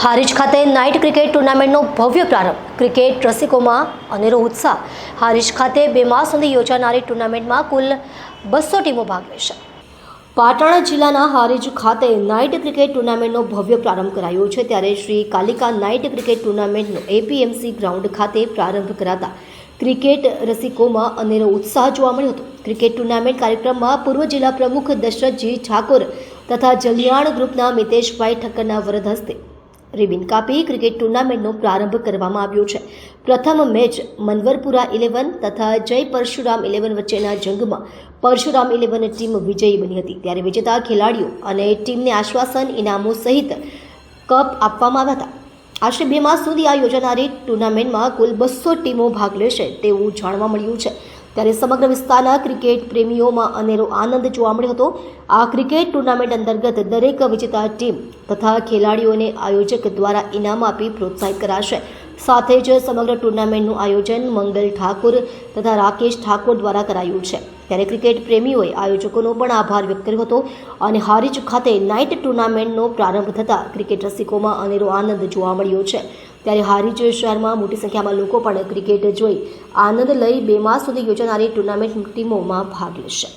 હારીજ ખાતે night cricket ટુર્નામેન્ટનો ભવ્ય પ્રારંભ. ક્રિકેટ રસિકોમાં અનેરો ઉત્સાહ. હારીજ ખાતે બે માસ સુધી યોજાનારી ટુર્નામેન્ટમાં કુલ બસો ટીમો ભાગ લેશે. પાટણ જિલ્લાના હારીજ ખાતે નાઇટ ક્રિકેટ ટુર્નામેન્ટનો ભવ્ય પ્રારંભ કરાયો છે ત્યારે શ્રી કાલિકા નાઇટ ક્રિકેટ ટુર્નામેન્ટનો એપીએમસી ગ્રાઉન્ડ ખાતે પ્રારંભ કરાતા ક્રિકેટ રસિકોમાં અનેરો ઉત્સાહ જોવા મળ્યો હતો. ક્રિકેટ ટુર્નામેન્ટ કાર્યક્રમમાં પૂર્વ જિલ્લા પ્રમુખ દશરથજી ઠાકોર તથા જલિયાણ ગ્રુપના મિતેશભાઈ ઠક્કરના વરદ હસ્તે રિબિન કાપી ક્રિકેટ ટુર્નામેન્ટનો પ્રારંભ કરવામાં આવ્યો છે. પ્રથમ મેચ મનવરપુરા ઇલેવન તથા જય પરશુરામ ઇલેવન વચ્ચેના જંગમાં પરશુરામ ઇલેવન ટીમ વિજયી બની હતી. ત્યારે વિજેતા ખેલાડીઓ અને ટીમને આશ્વાસન ઇનામો સહિત કપ આપવામાં આવ્યા હતા. આશરે બે માસ સુધી આ યોજાનારી ટુર્નામેન્ટમાં કુલ બસો ટીમો ભાગ લેશે તેવું જાણવા મળ્યું છે. ત્યારે સમગ્ર વિસ્તારના ક્રિકેટ પ્રેમીઓમાં અનેરો આનંદ જોવા મળ્યો હતો. આ ક્રિકેટ ટુર્નામેન્ટ અંતર્ગત દરેક વિજેતા ટીમ તથા ખેલાડીઓને આયોજક દ્વારા ઇનામ આપી પ્રોત્સાહિત કરાશે. સાથે જ સમગ્ર ટુર્નામેન્ટનું આયોજન મંગલ ઠાકુર તથા રાકેશ ઠાકોર દ્વારા કરાયું છે. ત્યારે ક્રિકેટ પ્રેમીઓએ આયોજકોનો પણ આભાર વ્યક્ત કર્યો હતો અને હારીજ ખાતે નાઇટ ટુર્નામેન્ટનો પ્રારંભ થતાં ક્રિકેટ રસિકોમાં અનેરો આનંદ જોવા મળ્યો છે. ત્યારે હારીજ શહેરમાં મોટી સંખ્યામાં લોકો પણ ક્રિકેટ જોઈ આનંદ લઈ બે માસ સુધી યોજાનારી ટુર્નામેન્ટ ટીમોમાં ભાગ લેશે.